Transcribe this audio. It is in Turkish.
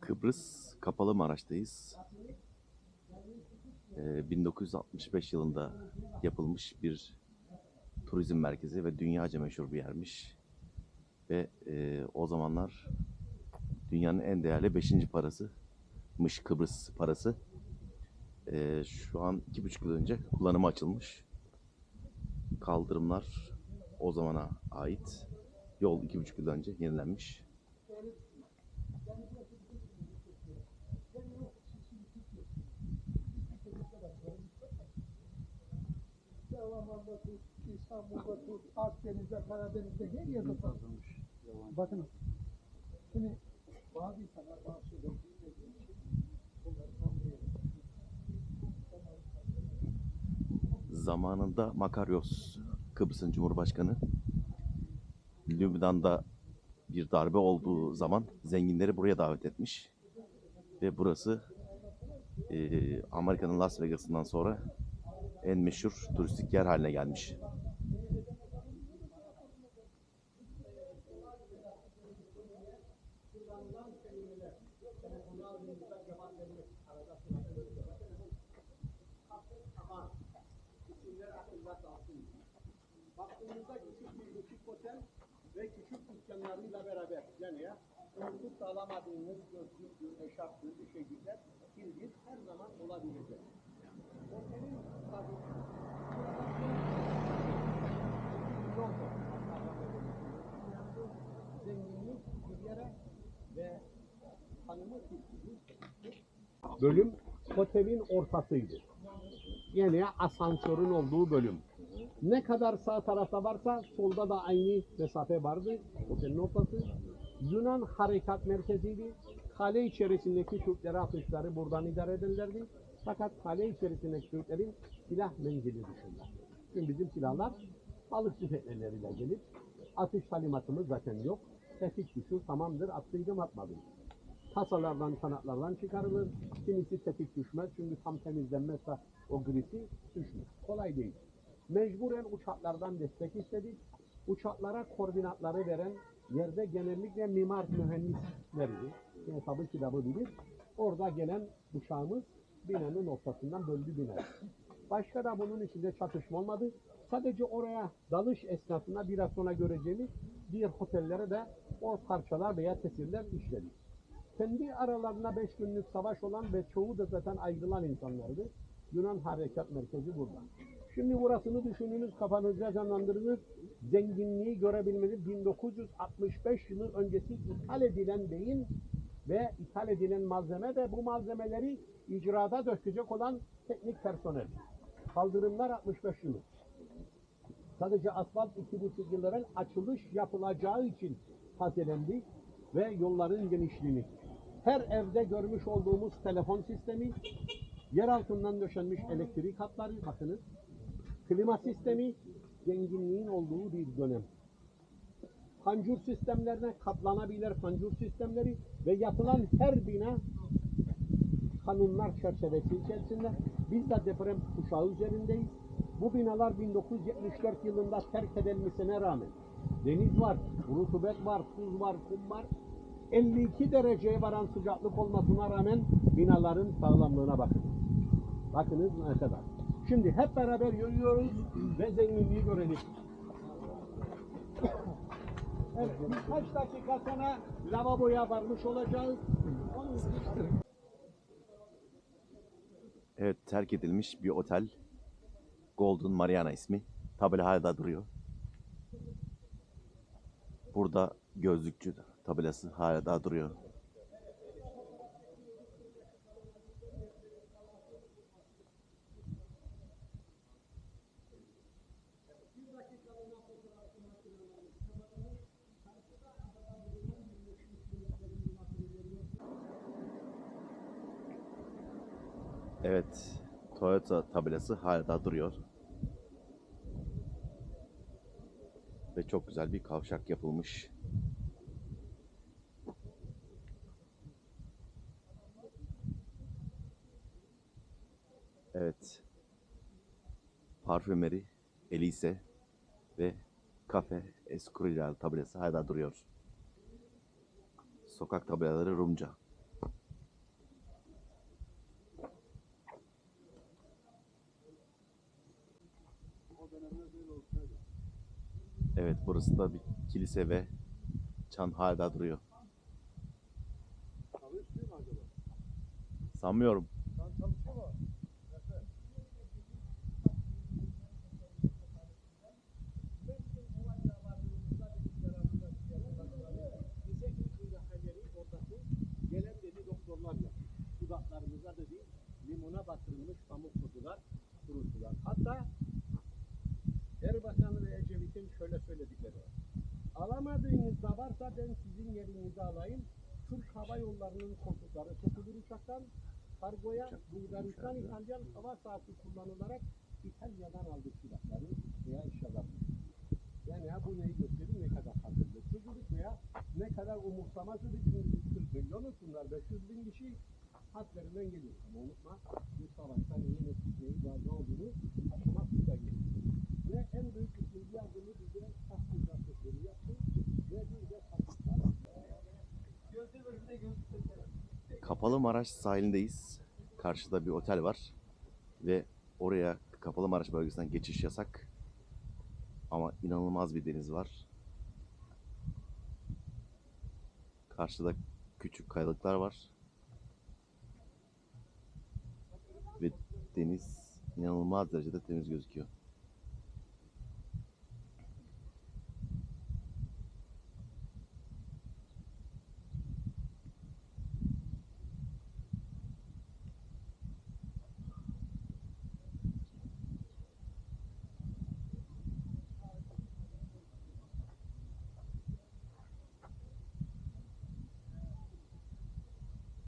Kıbrıs Kapalı Maraş'tayız. Ee, 1965 yılında yapılmış bir turizm merkezi ve dünyaca meşhur bir yermiş. Ve e, o zamanlar dünyanın en değerli 5. parasımış Kıbrıs parası. Ee, şu an 2,5 yıl önce kullanıma açılmış. Kaldırımlar o zamana ait. Yol 2,5 yıl önce yenilenmiş. Dalaman'da tut, İstanbul'da tut, Akdeniz'de, Karadeniz'de her yerde satılmış. Bakın, şimdi bazı insanlar bazı şeyleri bilmediği için bunları tanımıyor. Zamanında Makaryos, Kıbrıs'ın Cumhurbaşkanı, Lübnan'da bir darbe olduğu zaman zenginleri buraya davet etmiş. Ve burası eee, Amerika'nın Las Vegas'ından sonra en meşhur turistik yer haline gelmiş. Baktığımızda küçük bir butik otel ve küçük dükkanlarıyla beraber yani ya unutup da alamadığınız gözlüktür, eşarptır, bir şey güzel, her zaman olabilecek. Bölüm otelin ortasıydı. Yani asansörün olduğu bölüm. Ne kadar sağ tarafta varsa solda da aynı mesafe vardı. Otelin ortası. Yunan harekat merkeziydi. Kale içerisindeki Türkleri atışları buradan idare ederlerdi. Fakat kale içerisindeki Türklerin silah menzili dışında. Çünkü bizim silahlar balık tüfekleriyle gelip atış talimatımız zaten yok. Tefik düşür tamamdır attıydım atmadım. Kasalardan kanatlardan çıkarılır. Kimisi tepik düşmez çünkü tam temizlenmezse o grisi düşmez. Kolay değil. Mecburen uçaklardan destek istedik. Uçaklara koordinatları veren yerde genellikle mimar mühendislerdi. Yani tabii kitabı bilir. Orada gelen uçağımız binanın ortasından böldü binayı. Başka da bunun içinde çatışma olmadı. Sadece oraya dalış esnasında biraz sonra göreceğimiz diğer otellere de o parçalar veya tesirler işledik kendi aralarında beş günlük savaş olan ve çoğu da zaten ayrılan insanlardı. Yunan Harekat Merkezi burada. Şimdi burasını düşününüz, kafanızda canlandırınız. Zenginliği görebilmeniz 1965 yılı öncesi ithal edilen beyin ve ithal edilen malzeme de bu malzemeleri icrada dökecek olan teknik personel. Kaldırımlar 65 yılı. Sadece asfalt iki buçuk yıl evvel açılış yapılacağı için tazelendi ve yolların genişliğini. Her evde görmüş olduğumuz telefon sistemi, yer altından döşenmiş elektrik hatları, bakınız, klima sistemi, zenginliğin olduğu bir dönem. Pancur sistemlerine katlanabilir pancur sistemleri ve yapılan her bina kanunlar çerçevesi içerisinde. Biz de deprem kuşağı üzerindeyiz. Bu binalar 1974 yılında terk edilmesine rağmen deniz var, rutubet var, tuz var, kum var. 52 dereceye varan sıcaklık olmasına rağmen binaların sağlamlığına bakın. Bakınız ne kadar. Şimdi hep beraber yürüyoruz ve zenginliği görelim. Evet, birkaç dakika sonra lavaboya varmış olacağız. Evet terk edilmiş bir otel. Golden Mariana ismi. Tabela hala duruyor. Burada gözlükçü tabelası hala daha duruyor. Evet, Toyota tabelası hala daha duruyor. Ve çok güzel bir kavşak yapılmış. Evet. Parfümeri, Elise ve Kafe Escurial tabelası hala duruyor. Sokak tabelaları Rumca. Evet burası da bir kilise ve çan hala duruyor. Sanmıyorum. Batırılmış pamuk kutular kuruttular. Hatta Erbakan ve Ecevit'in şöyle söyledikleri var. Alamadığınızda varsa ben sizin yerinizi alayım. Türk Hava Yolları'nın koltukları sokulur uçaktan kargoya Bulgaristan İtalyan hava sahası kullanılarak İtalya'dan aldık silahları veya eşyaları. Yani ha bu neyi gösterir ne kadar hazırlıksızlık veya ne kadar umursamazlık şimdi biz 40 milyonuz bunlar 500 bin kişi hadlerinden geliyor. Ama unutma bu savaşta neyin eksik neyi var ne olduğunu aşmak burada gerekiyor. Ve en büyük ikinci yardımı bize tahkikatları yaptı ve bir de tahkikat Kapalı Maraş sahilindeyiz. Karşıda bir otel var ve oraya Kapalı Maraş bölgesinden geçiş yasak. Ama inanılmaz bir deniz var. Karşıda küçük kayalıklar var. Ve deniz inanılmaz derecede temiz gözüküyor.